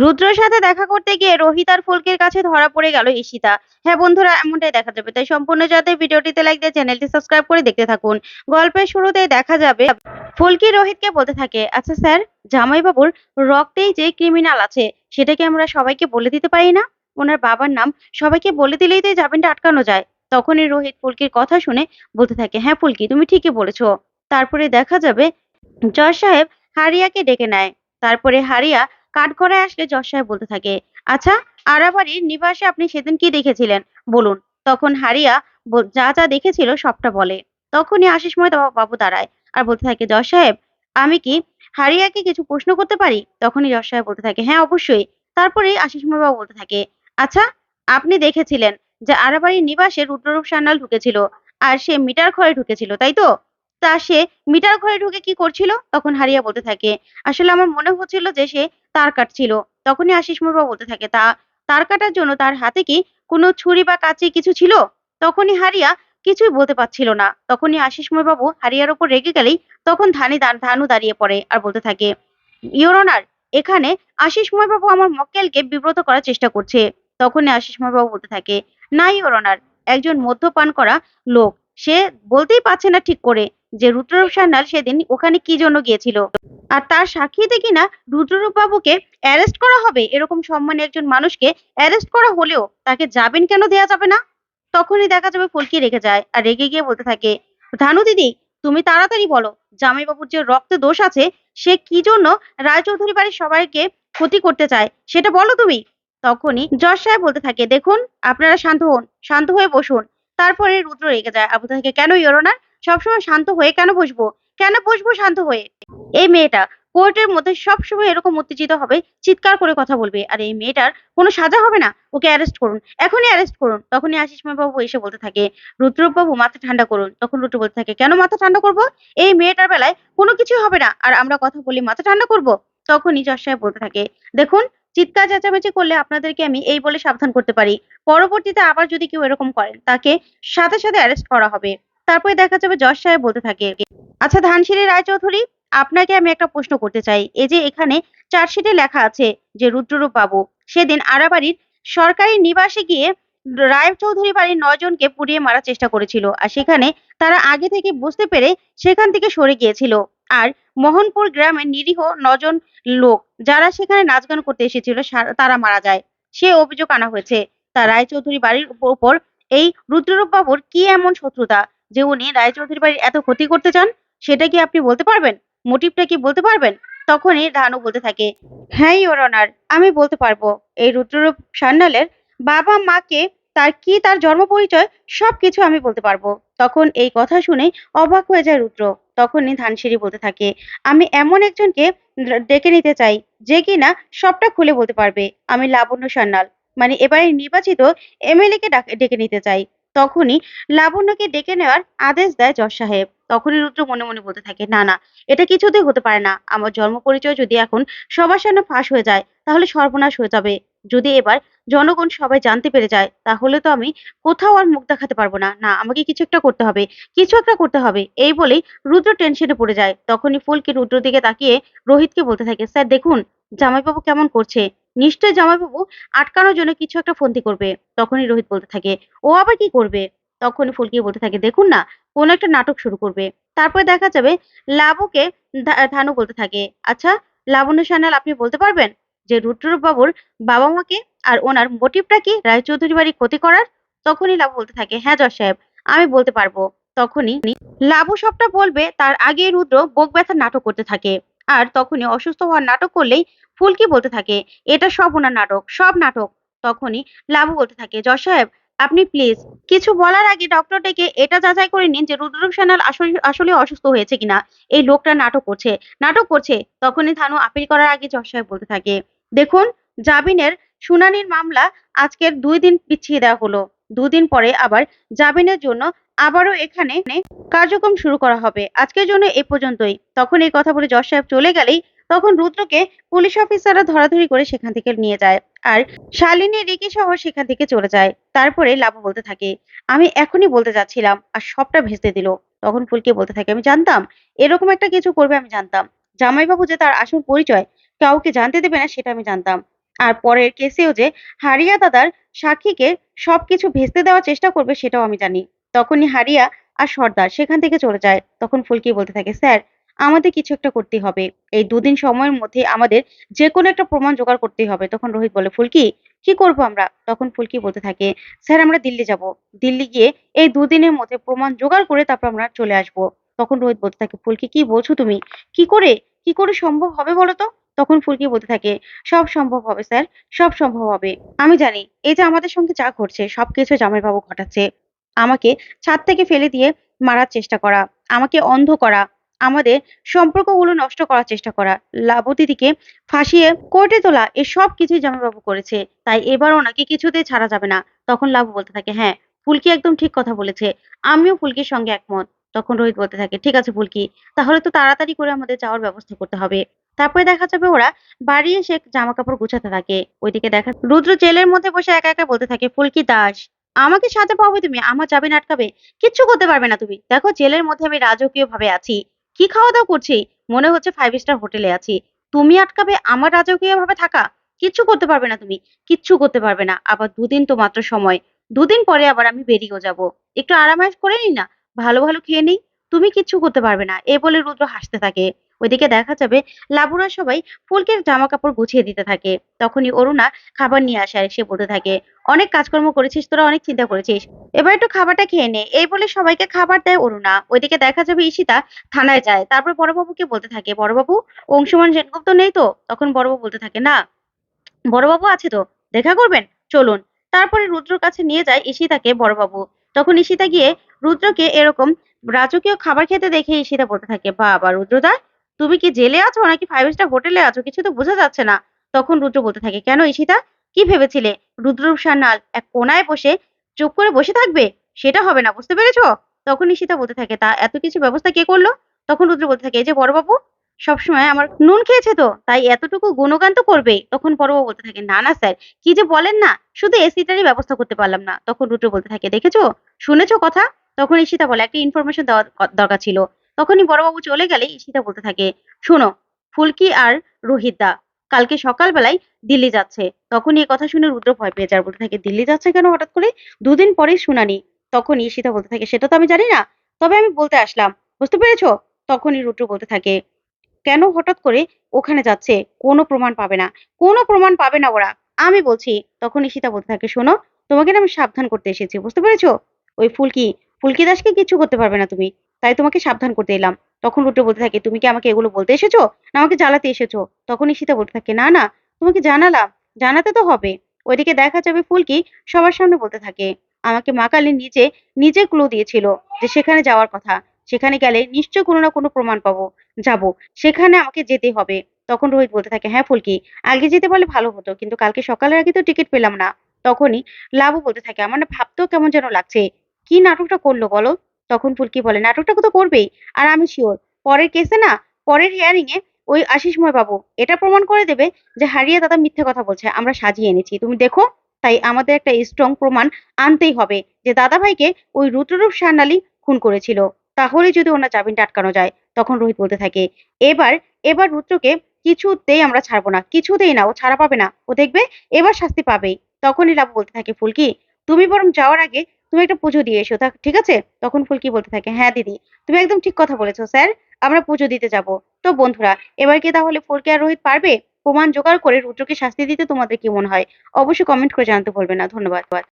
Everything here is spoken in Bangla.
রুদ্রর সাথে দেখা করতে গিয়ে রোহিত আর ফুলকির কাছে ধরা পড়ে গেল ঈশিতা। হ্যাঁ বন্ধুরা, এমনটাই দেখা যাবে। তাই সম্পূর্ণ যাতে ভিডিওটিতে লাইক দিয়ে চ্যানেলটি সাবস্ক্রাইব করে দেখতে থাকুন। গল্পের শুরুতেই দেখা যাবে, ফুলকি রোহিতকে বলতে থাকে আচ্ছা স্যার জামাইবাবুর রক্তেই যে ক্রিমিনাল আছে, সেটাকে আমরা সবাইকে বলে দিতে পারি না? ওনার বাবার নাম সবাইকে বলে দিলেই তো জামিনটা আটকানো যায়। তখনই রোহিত ফুলকির কথা শুনে বলতে থাকে হ্যাঁ ফুলকি, তুমি ঠিকই বলেছ। তারপরে দেখা যাবে, জজ সাহেব হারিয়াকে ডেকে নেয়। তারপরে হারিয়া কাঠগড়ায় আসলে জজ সাহেব বলতে থাকে আচ্ছা আরাবাড়ির নিবাসে আপনি সেদিন কি দেখেছিলেন? বলুন। তখন হারিয়া যা যা দেখেছিল সবটা বলে। তখনই আশিস আশিসময় বাবু দাঁড়ায় আর বলতে থাকে জজ সাহেব, আমি কি হারিয়াকে কিছু প্রশ্ন করতে পারি? তখনই জজ সাহেব বলতে থাকে হ্যাঁ অবশ্যই। তারপরে আশিসময় বাবু বলতে থাকে আচ্ছা আপনি দেখেছিলেন যে আরাবাড়ির নিবাসে রুদ্ররূপ সান্যাল ঢুকেছিল আর সে মিটার ঘরে ঢুকেছিল, তাই তো? তা সে মিটার ঘরে ঢুকে কি করছিল? তখন হারিয়া বলতে থাকে, আসলে আমার মনে হচ্ছিল যে সে তার কাটছিল তখনই আশিস বাবু বলতে থাকে, তা তার কাটার জন্য তার হাতে কি কোনো ছুরি বা কাঁচি কিছু ছিল? তখনই হারিয়া কিছুই বলতে পারছিল না। তখনই আশিস বাবু হারিয়ার ওপর রেগে গেলেই তখন ধানি ধানু দাঁড়িয়ে পড়ে আর বলতে থাকে ইওর অনার এখানে আশিস বাবু আমার মক্কেলকে বিব্রত করার চেষ্টা করছে। তখনই আশিস বাবু বলতে থাকে, না ইওর অনার একজন মদ্যপান করা লোক। সে বলতেই পারছে না ঠিক করে। যে রুদ্ররূপ সান্যাল সেদিন ওখানে কি জন্য গিয়েছিল? আর তার সাক্ষীতে কিনা রুদ্ররূপ বাবুকে অ্যারেস্ট করা হবে এরকম সম্মানী একজন মানুষকে অ্যারেস্ট করা হলেও তাকে যাবেন কেন দেওয়া যাবে না? তখনই দেখা যাবে ফুলকি রেগে যায় আর রেগে গিয়ে বলতে থাকে, ধানু দিদি, তুমি তাড়াতাড়ি বলো, জামাইবাবুর যে রক্তে দোষ আছে, সে কি জন্য রায়চৌধুরী বাড়ির সবাইকে ক্ষতি করতে চায়, সেটা বলো তুমি? তখনই জজ সাহেব বলতে থাকে, দেখুন, আপনারা শান্ত হন, শান্ত হয়ে বসুন। তারপরে রুদ্র রেগে যায়, আবু থাকে কেন ইয়োরনার সবসময় শান্ত হয়ে কেন বসবো? কেন বসবো শান্ত হয়ে? এই মেয়েটা কোর্টের মধ্যে সবসময় এরকম উত্তেজিত হবে, চিৎকার করে কথা বলবে। আর এই মেয়েটার কোনো সাজা হবে না। ওকে অ্যারেস্ট করুন। এখনই অ্যারেস্ট করুন। তখনই আশিস বাবু এসে বলতে থাকে, রুদ্রবাবু, মাথা ঠান্ডা করুন। তখন রুদ্র বলতে থাকে, কেন মাথা ঠান্ডা করব? এই মেয়েটার বেলায় কোনো কিছুই হবে না। আর আমরা কথা বলি, মাথা ঠান্ডা করব? তখনই জজ সাহেব বলতে থাকে, দেখুন, চিৎকার চেঁচামেচি করলে আপনাদেরকে আমি এই বলে সাবধান করতে পারি। পরবর্তীতে আবার যদি কেউ এরকম করেন, তাকে সাথে সাথে অ্যারেস্ট করা হবে। তারপরে দেখা যাবে জজ সাহেব বলতে থাকে আচ্ছা ধানসিঁড়ি রায়চৌধুরী, আপনাকে আমি একটা প্রশ্ন করতে চাই। এই যে এখানে চার্জশিটে লেখা আছে যে রুদ্ররূপ বাবু, সেদিন আরাবাড়ির সরকারি নিবাসে গিয়ে রায়চৌধুরী বাড়ির নজনকে পুড়িয়ে মারার চেষ্টা করেছিল। আর সেখানে তারা আগে থেকে বুঝতে পেরে সেখান থেকে সরে গিয়েছিল। আর মোহনপুর গ্রামের নিরীহ নজন লোক যারা সেখানে নাচ গান করতে এসেছিল তারা মারা যায়। সে অভিযোগ আনা হয়েছে। তা রায়চৌধুরী বাড়ির উপর এই রুদ্ররূপ বাবুর কি এমন শত্রুতা? যে উনি রায়চৌধুরী বাড়ির এত ক্ষতি করতে চান, সেটা কি আপনি বলতে পারবেন? মোটিভটা কি বলতে পারবেন? তখনই ধানু বলতে থাকে হ্যাঁ ইওর অনার, আমি বলতে পারব। এই রুদ্ররূপ সান্যালের বাবা মাকে তার কি তার জন্ম পরিচয় সব কিছু আমি বলতে পারব। তখন এই কথা শুনে অবাক হয়ে যায় রুদ্র। তখনই ধানসিঁড়ি বলতে থাকে, আমি এমন একজনকে ডেকে নিতে চাই যে কিনা সবটা খুলে বলতে পারবে। আমি লাবণ্য সান্যাল মানে এবারে নির্বাচিত এমএলএ কে ডেকে নিতে চাই। তখনই লাবণ্যকে ডেকে নেওয়ার আদেশ দেয় জজ সাহেব। তখনই রুদ্র মনে মনে বলতে থাকে, না না, এটা কিছুতেই হতে পারে না। আমার জন্ম পরিচয় যদি এখন সবার সামনে ফাঁস হয়ে যায়, তাহলে সর্বনাশ হয়ে যাবে। যদি এবার জনগণ সবাই জানতে পেরে যায়, তাহলে তো আমি কোথাও আর মুখ দেখাতে পারব না। না, আমাকে কিছু একটা করতে হবে, কিছু একটা করতে হবে। এই বলেই রুদ্র টেনশনে পড়ে যায়। তখনই ফুলকি রুদ্র দিকে তাকিয়ে রোহিতকে বলতে থাকে, স্যার, দেখুন, জামাইবাবু কেমন করছে। নিশ্চয় জামাইবাবু আটকানোর জন্য কিছু একটা ফন্দি করবে। তখনই রোহিত বলতে থাকে, ও আবার কি করবে? তখনই ফুলকি বলতে থাকে, দেখুন না, কোন একটা নাটক শুরু করবে। তারপরে দেখা যাবে লাবুকে ধানু বলতে থাকে আচ্ছা লাবণ্য সান্যাল, আপনি বলতে পারবেন যে রুদ্ররূপ বাবুর বাবা মাকে আর ওনার মোটিভটা কি রায়চৌধুরী বাড়ি ক্ষতি করার? তখনই লাবু বলতে থাকে হ্যাঁ জজ সাহেব, আমি বলতে পারব। তখনই লাবু সবটা বলবে, তার আগে রুদ্র বুক ব্যথার নাটক করতে থাকে। আর তখনই অসুস্থ হওয়ার নাটক করলেই ফুলকি বলতে থাকে? এটা সব ওনার নাটক, সব নাটক। তখনই লাবু বলতে থাকে, জজ সাহেব, আপনি প্লিজ কিছু বলার আগে ডক্টর ডেকে এটা যাচাই করে নিন যে রুদ্ররূপ সান্যাল আসলে অসুস্থ হয়েছে কিনা। এই লোকটা নাটক করছে নাটক করছে। তখনই থানু আপিল করার আগে জজ সাহেব বলতে থাকে, দেখুন, জামিনের শুনানির মামলা আজকের দুই দিন পিছিয়ে দেওয়া হলো। দুদিন পরে আবার জামিনের জন্য আবারও এখানে কার্যক্রম শুরু করা হবে। আজকের জন্য এ পর্যন্তই। তখন এই কথা বলে জজ সাহেব চলে গেলেই তখন রুদ্রকে পুলিশ অফিসাররা ধরাধরি করে সেখান থেকে নিয়ে যায় আর শালিনী, রিকি সহ সেখান থেকে চলে যায়। তারপরে লাভু বলতে থাকে, আমি এখনই বলতে যাচ্ছিলাম আর সবটা ভেস্তে দিল। তখন ফুলকে বলতে থাকে, আমি জানতাম, এরকম একটা কিছু করবে আমি জানতাম। জামাইবাবু যে তার আসল পরিচয় কাউকে জানতে দেবে না সেটা আমি জানতাম। আর পরের কেসেও যে হারিয়া দাদার সাক্ষীকে সবকিছু ভেস্তে দেওয়ার চেষ্টা করবে সেটাও আমি জানি। তখনই হারিয়া আর সর্দার সেখান থেকে চলে যায়। তখন ফুলকি বলতে থাকে, স্যার আমাদের কিছু একটা করতে হবে। এই দুদিন সময়ের মধ্যে আমাদের যে কোনো একটা প্রমাণ জোগাড় করতেই হবে। তখন রোহিত বলে, ফুলকি, কি করব আমরা? তখন ফুলকি বলতে থাকে, স্যার, আমরা দিল্লি যাব। দিল্লি গিয়ে এই দুদিনের মধ্যে প্রমাণ জোগাড় করে তারপর আমরা চলে আসব। তখন রোহিত বলতে থাকে, ফুলকি, কি বলছো তুমি? কি করে? কি করে সম্ভব হবে বলো তো? তখন ফুলকি বলতে থাকে, সব সম্ভব হবে স্যার, সব সম্ভব হবে। আমি জানি, এই যে আমাদের সঙ্গে যা ঘটছে, সবকিছু জামাইবাবু ঘটাচ্ছে। আমাকে ছাদ থেকে ফেলে দিয়ে মারার চেষ্টা করা, আমাকে অন্ধ করা আমাদের সম্পর্কগুলো নষ্ট করার চেষ্টা করা। লাবু দিদিকে ফাঁসিয়ে কোর্টে তোলা এসব কিছুই জামাইবাবু করেছে। তাই এবার ওনাকে কিছুতেই ছাড়া যাবে না। তখন লাবু বলতে থাকে হ্যাঁ ফুলকি একদম ঠিক কথা বলেছে। আমিও ফুলকির সঙ্গে একমত। তখন রোহিত বলতে থাকে, ঠিক আছে ফুলকি, তাহলে তো তাড়াতাড়ি করে আমাদের যাওয়ার ব্যবস্থা করতে হবে। তারপরে দেখা যাবে ওরা বাড়ি এসে জামা কাপড় গুছাতে থাকে। ওইদিকে দেখা, রুদ্র জেলের মধ্যে বসে একা একা বলতে থাকে, ফুলকি দাস, আমাকে সাথে পাবে তুমি, আমার যাবে আটকাবে কিচ্ছু করতে পারবে না তুমি। দেখো জেলের মধ্যে আমি রাজকীয় ভাবে আছি। কি খাওয়া দাওয়া করছি? মনে হচ্ছে ফাইভ স্টার হোটেলে আছি। তুমি আটকাবে, আমার রাজকীয় ভাবে থাকা? কিচ্ছু করতে পারবে না তুমি। কিচ্ছু করতে পারবে না। আবার দুদিন তো মাত্র সময়। দুদিন পরে আবার আমি বেরিয়েও যাব। একটু আরামাইশ করে নিই না? ভালো ভালো খেয়ে নিই? তুমি কিচ্ছু করতে পারবে না। এ বলে রুদ্র হাসতে থাকে। ওইদিকে দেখা যাবে লাবুরা সবাই ফুলকের জামা কাপড় গুছিয়ে দিতে থাকে। তখনই অরুণা খাবার নিয়ে আসে আর সে বলতে থাকে, অনেক কাজকর্ম করেছিস, তোরা অনেক চিন্তা করেছিস। এবার একটু খাবারটা খেয়ে নে। এই বলে সবাইকে খাবার দেয় অরুণা। ওইদিকে দেখা যাবে ঈশিতা থানায় যায়। তারপর বড়বাবুকে বলতে থাকে, বড়বাবু, অংশুমান সেনগুপ্ত নেই তো? তখন বড়বাবু বলতে থাকে, না, বড়বাবু আছে তো, দেখা করবেন? চলুন। তারপরে রুদ্রর কাছে নিয়ে যায় ঈশিতাকে বড়বাবু। তখন ঈশিতা গিয়ে রুদ্রকে এরকম রাজকীয় খাবার খেতে দেখে ঈশিতা বলতে থাকে, বাবা, রুদ্রদা তুমি কি জেলে আছো নাকি ফাইভ স্টার হোটেলে আছো? কিছু তো বোঝা যাচ্ছে না। তখন রুদ্র বলতে থাকে, কেন ঈশিতা? কি ভেবেছিলে? রুদ্ররূপ সান্যাল এক কোনায় বসে চুপ করে বসে থাকবে? সেটা হবে না, বুঝতে পেরেছ? তখন ঈশিতা বলতে থাকে, তা এত কিছু ব্যবস্থা কে করল? তখন রুদ্র বলতে থাকে, এই যে বড়বাবু, সবসময় আমার নুন খেয়েছে তো, তাই এতটুকু গুণগান তো করবেই তখন বড়বাবু বলতে থাকে, না না, স্যার, কি যে বলেন না, শুধু এসিটারই ব্যবস্থা করতে পারলাম না। তখন রুদ্র বলতে থাকে, দেখেছ? শুনেছো কথা? তখন ঈশিতা বলে, একটা ইনফরমেশন দেওয়ার দরকার ছিল। তখনই বড়বাবু চলে গেলে ঈশিতা বলতে থাকে, শোনো, ফুলকি আর রোহিত দা কালকে সকালবেলায় দিল্লি যাচ্ছে। তখনই এই কথা শুনে রুদ্র ভয় পেয়ে যায়। বলতে থাকে, দিল্লি যাচ্ছে কেন হঠাৎ করে? দুদিন পরেই শুনানি। তখন ঈশিতা বলতে থাকে, সেটা তো আমি জানি না, তবে আমি বলতে আসলাম। বুঝতে পেরেছ? তখনই রুদ্র বলতে থাকে, কেন হঠাৎ করে ওখানে যাচ্ছে? কোনো প্রমাণ পাবে না, কোনো প্রমাণ পাবে না ওরা। আমি বলছি। তখন ঈশিতা বলতে থাকে, শোনো, তোমাকে না আমি সাবধান করতে এসেছি, বুঝতে পেরেছ? ওই ফুলকি ফুলকি দাসকে কিছু করতে পারবে না তুমি। তাই তোমাকে সাবধান করতে এলাম। তখন রুদ্র বলতে থাকে, তুমি কি আমাকে এগুলো বলতে এসেছ? না, আমাকে জ্বালাতে এসেছ। তখন ঈশিতা বলতে থাকে, না না, তোমাকে জানালাম। জানাতে তো হবে। ওইদিকে দেখা যাবে ফুলকি সবার সামনে বলতে থাকে, আমাকে মা কালী নিজে নিজে ক্লু দিয়েছিল যে সেখানে যাওয়ার কথা। সেখানে গেলে নিশ্চয় কোনো না কোনো প্রমাণ পাবো, যাব। সেখানে আমাকে যেতে হবে। তখন রোহিত বলতে থাকে হ্যাঁ ফুলকি, আগে যেতে পারলে ভালো হতো, কিন্তু কালকে সকালের আগে তো টিকিট পেলাম না। তখনই লাবু বলতে থাকে, আমার না ভাবতেও কেমন যেন লাগছে। কি নাটকটা করল বলো? তখন ফুলকি বলে, নাটকটা তো করবেই, আর আমি শিওর পরের কেসে না, পরের হিয়ারিং এ ওই আশিসময় বাবু এটা প্রমাণ করে দেবে যে হারিয়ে দাদা মিথ্যে কথা বলছে, আমরা সাজিয়ে এনেছি। তুমি দেখো, তাই আমাদের একটা স্ট্রং প্রমাণ আনতেই হবে যে দাদা ভাইকে ওই রুদ্ররূপ সান্যালি খুন করেছিল। তাহলে যদি ওনার জামিনটা আটকানো যায়, তখন রোহিত বলতে থাকে, এবার এবার রুদ্রকে কিছুতেই আমরা ছাড়বো না, কিছুতেই না, ও ছাড়া পাবে না। ও দেখবে, এবার শাস্তি পাবেই। তখনই লাভ বলতে থাকে, ফুলকি, তুমি বরং যাওয়ার আগে তুমি একটা পুজো দিয়ে এসো ঠিক আছে? তখন ফুলকি বলতে থাকে হ্যাঁ দিদি, তুমি একদম ঠিক কথা বলেছ, স্যার। আমরা পুজো দিতে যাব। তো বন্ধুরা, এবার কি তাহলে ফুলকি আর রোহিত পারবে? প্রমাণ জোগাড় করে রুদ্রকে শাস্তি দিতে তোমাদের কি মনে হয়? অবশ্যই কমেন্ট করে জানাতে ভুলবে না। ধন্যবাদ।